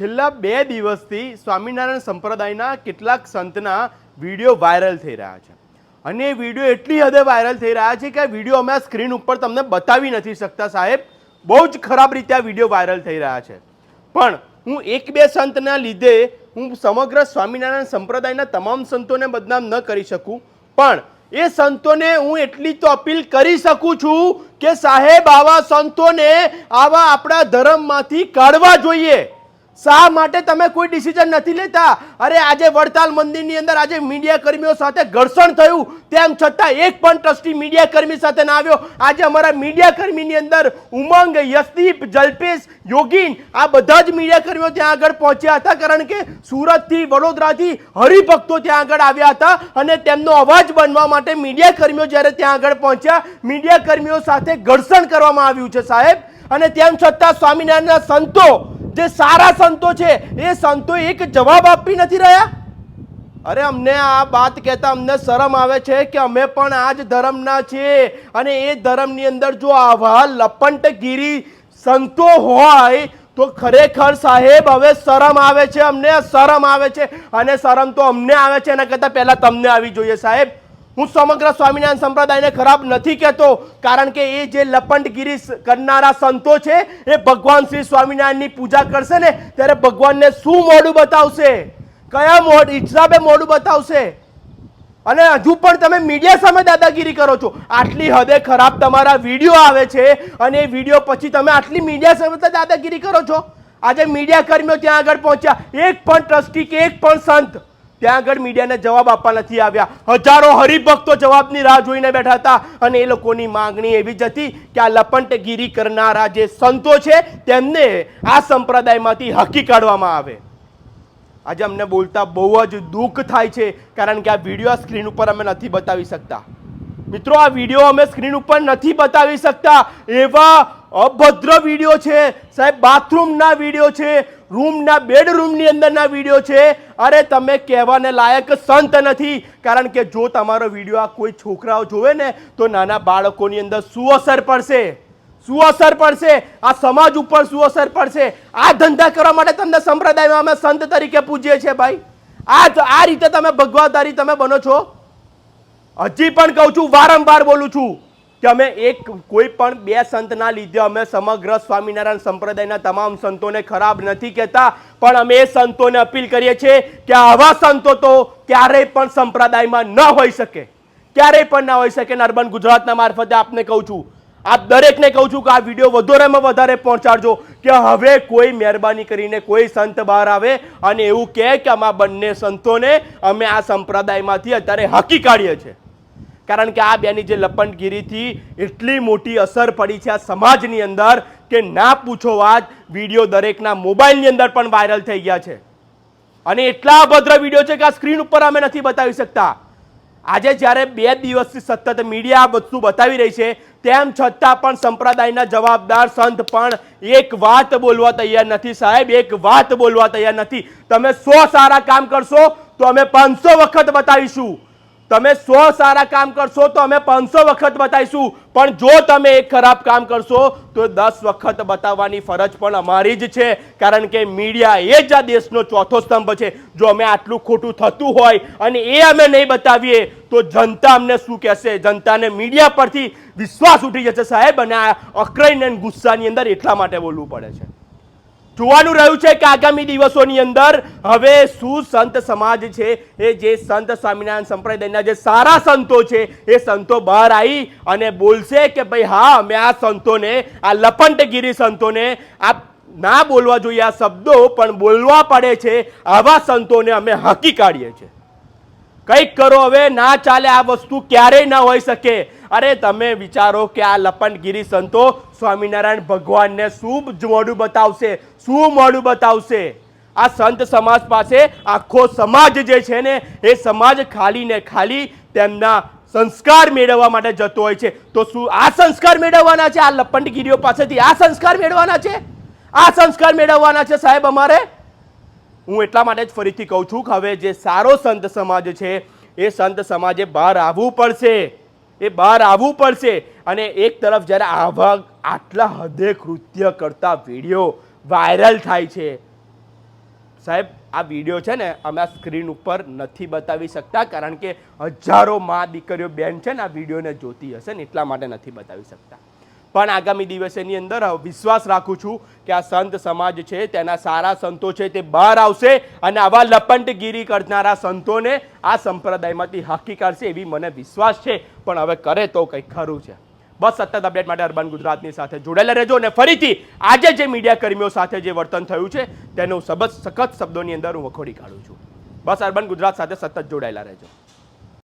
છેલ્લા બે દિવસથી સ્વામિનારાયણ સંપ્રદાયના કેટલાક સંતના વીડિયો વાયરલ થઈ રહ્યા છે. અને એ વીડિયો એટલી હદે વાયરલ થઈ રહ્યા છે કે વીડિયો અમે આ સ્ક્રીન ઉપર તમને બતાવી નથી શકતા સાહેબ. બહુ જ ખરાબ રીતે આ વીડિયો વાયરલ થઈ રહ્યા છે. પણ હું એક બે સંતના લીધે હું સમગ્ર સ્વામિનારાયણ સંપ્રદાયના તમામ સંતોને બદનામ ન કરી શકું. પણ એ સંતોને હું એટલી તો અપીલ કરી શકું છું કે સાહેબ, આવા સંતોને આવા આપણા ધર્મમાંથી કાઢવા જોઈએ. શા માટે તમે કોઈ ડિસિઝન નથી લેતા? અરે આજે વડતાલ મંદિરની અંદર આજે મીડિયા કર્મીઓ સાથે ઘર્ષણ થયું. તેમ છતાં એક પણ ટ્રસ્ટી મીડિયા કર્મી સાથે ના આવ્યો. આજે અમારા મીડિયા કર્મીની અંદર ઉમંગ, યશદીપ, જલ્પેશ, યોગીન આ બધા જ મીડિયા કર્મીઓ ત્યાં આગળ પહોંચ્યા હતા. કારણ કે સુરતથી વડોદરાથી હરિભક્તો ત્યાં આગળ આવ્યા હતા અને તેમનો અવાજ બનવા માટે મીડિયા કર્મીઓ જ્યારે ત્યાં આગળ પહોંચ્યા મીડિયા કર્મીઓ સાથે ઘર્ષણ કરવામાં આવ્યું છે સાહેબ. અને તેમ છતાં સ્વામિનારાયણના સંતો જે સારા સંતો છે, એ સંતો એક જવાબ આપી નથી રહ્યા? અરે અમને આ વાત કહેતા અમને શરમ આવે છે કે અમે પણ આ જ ધર્મના છીએ. અને એ ધર્મની અંદર જો આવા લપંટગીરી સંતો હોય, તો ખરેખર સાહેબ હવે શરમ આવે છે, અમને શરમ આવે છે. અને શરમ તો અમને આવે છે, એના કરતાં પહેલાં તમને આવી જોઈએ સાહેબ. હું સમગ્ર સ્વામિનારાયણ સંપ્રદાયને ખરાબ નથી કહેતો, કારણ કે એ જે લપંડગીરી કરનારા સંતો છે, એ ભગવાન શ્રી સ્વામિનારાયણની પૂજા કરશે ને, ત્યારે ભગવાનને શું મોડું બતાવશે? કયા મોડ હિસાબે મોડું બતાવશે? અને હજુ પણ તમે મીડિયા સામે દાદાગીરી કરો છો. આટલી હદે ખરાબ તમારા વીડિયો આવે છે, અને એ વીડિયો પછી તમે આટલી મીડિયા સામે દાદાગીરી કરો છો. આજે મીડિયા કર્મીઓ ત્યાં આગળ પહોંચ્યા. એક પણ ટ્રસ્ટી કે એક પણ સંત ત્યાં આગળ મીડિયાને જવાબ આપવા નથી આવ્યા. હજારો હરિભક્તો જવાબની રાહ જોઈને બેઠા હતા અને એ લોકોની માંગણી એવી જ હતી કે આ લપંટગીરી કરનારા જે સંતો છે, તેમને આ સંપ્રદાયમાંથી હકી કાઢવામાં આવે. આજે અમને બોલતા બહુ જ દુઃખ થાય છે, કારણ કે આ વીડિયો સ્ક્રીન ઉપર અમે નથી બતાવી શકતા. મિત્રો, આ વીડિયો અમે સ્ક્રીન ઉપર નથી બતાવી શકતા. એવા અભદ્ર વીડિયો છે. સાહેબ, બાથરૂમના વીડિયો છે. રૂમના બેડરૂમની અંદરના વીડિયો છે. અરે તમે કહેવાને લાયક સંત નથી. કારણ કે જો તમારો વીડિયો આ કોઈ છોકરાઓ જોવે ને, તો નાના બાળકોની અંદર શું અસર પડશે. શું અસર પડશે. આ સમાજ ઉપર શું અસર પડશે. આ ધંધા કરવા માટે તમને સંપ્રદાયમાં અમે સંત તરીકે પૂજીએ છીએ ભાઈ. આ આ રીતે તમે ભગવાદારી તમે બનો છો. હજી પણ કહું છું, વારંવાર બોલું છું. કે અમે એક કોઈ પણ બે સંતના લીધે અમે સમગ્ર સ્વામિનારાયણ સંપ્રદાયના તમામ સંતોને ખરાબ નથી કહેતા, પણ અમે એ સંતોને અપીલ કરીએ છીએ કે આવા સંતો તો ક્યારેય પણ સંપ્રદાયમાં ન હોઈ શકે. ક્યારેય પણ ના હોઈ શકે અને અર્બન ગુજરાતના મારફતે આપને કહું છું. આપ દરેકને કહું છું કે આ વીડિયો વધારેમાં વધારે પહોંચાડજો કે હવે કોઈ મહેરબાની કરીને કોઈ સંત બહાર આવે અને એવું કહે કે આમાં બંને સંતોને અમે આ સંપ્રદાયમાંથી અત્યારે હકી કાઢીએ છીએ. કારણ કે આ બેની જે લપંટગીરીથી એટલી મોટી અસર પડી છે આ સમાજની અંદર કે ના પૂછો વાત, વીડિયો દરેકના મોબાઈલની અંદર પણ વાયરલ થઈ ગયા છે. અને એટલા અભદ્ર વીડિયો છે કે આ સ્ક્રીન ઉપર અમે નથી બતાવી શકતા. આજે જ્યારે બે દિવસથી સતત મીડિયા આ વસ્તુ બતાવી રહી છે, તેમ છતાં પણ સંપ્રદાયના જવાબદાર સંત પણ એક વાત બોલવા તૈયાર નથી સાહેબ, એક વાત બોલવા તૈયાર નથી. તમે સો સારા કામ કરશો તો અમે પાંચસો વખત બતાવીશું. તમે સો સારા કામ કરશો તો અમે પાંચસો વખત બતાવીશું. પણ જો તમે એક ખરાબ કામ કરશો તો દસ વખત બતાવવાની ફરજ પણ અમારી જ છે. કારણ કે મીડિયા એ જ આ દેશનો ચોથો સ્તંભ છે. જો અમે આટલું ખોટું થતું હોય અને એ અમે નહીં બતાવીએ, તો જનતા અમને શું કહેશે? જનતાને મીડિયા પરથી વિશ્વાસ ઉઠી જશે. સાહેબ, અને આ અક્રઈને ગુસ્સાની અંદર એટલા માટે બોલવું પડે છે. જોવાનું રહ્યું છે કે આગામી દિવસોની અંદર હવે શું સંત સમાજ છે, એ જે સંત સ્વામિનારાયણ સંપ્રદાયના જે સારા સંતો છે, એ સંતો બહાર આવી અને બોલશે કે ભાઈ હા, અમે આ સંતોને, આ લપંટગીરી સંતોને, આ ના બોલવા જોઈએ આ શબ્દો, પણ બોલવા પડે છે આવા સંતોને અમે હકી કાઢીએ છીએ. કંઈક કરો હવે, ના ચાલે આ વસ્તુ ક્યારેય ના હોઈ શકે. અરે તમે વિચારો કે આ લપંડગીરી સંતો સ્વામિનારાયણ ભગવાનને શું મોડું બતાવશે, શું મોડું બતાવશે? આ સંત સમાજ પાસે આખો સમાજ જે છે ને, એ સમાજ ખાલી ને ખાલી તેમના સંસ્કાર મેળવવા માટે જતો હોય છે. તો શું આ સંસ્કાર મેળવવાના છે? આ લપંડગીરીઓ પાસેથી આ સંસ્કાર મેળવવાના છે? આ સંસ્કાર મેળવવાના છે સાહેબ અમારે? હું એટલા માટે જ ફરીથી કહું છું કે હવે જે સારો સંત સમાજ છે, એ સંત સમાજે બહાર આવવું પડશે. એ બહાર આવવું પડશે. અને એક તરફ જ્યારે આવા આટલા હદે કૃત્ય કરતા વીડિયો વાયરલ થાય છે. સાહેબ, આ વીડિયો છે ને અમે આ સ્ક્રીન ઉપર નથી બતાવી શકતા કારણ કે હજારો મા દીકરીઓ બેન છે ને આ વિડીયોને જોતી હશે ને એટલા માટે નથી બતાવી શકતા. પણ આગામી દિવસેની અંદર વિશ્વાસ રાખું છું કે આ સંત સમાજ છે, તેના સારા સંતો છે, તે બહાર આવશે અને આવા લપંટગીરી કરનારા સંતોને આ સંપ્રદાયમાંથી હાકી કાઢશે એવી મને વિશ્વાસ છે. પણ હવે કરે તો કંઈક ખરું છે. બસ સતત અપડેટ માટે અર્બન ગુજરાતની સાથે જોડાયેલા રહેજો અને ફરીથી આજે જે મીડિયા કર્મીઓ સાથે જે વર્તન થયું છે, તેનું સબત સખત શબ્દોની અંદર હું વખોડી કાઢું છું. બસ અર્બન ગુજરાત સાથે સતત જોડાયેલા રહેજો.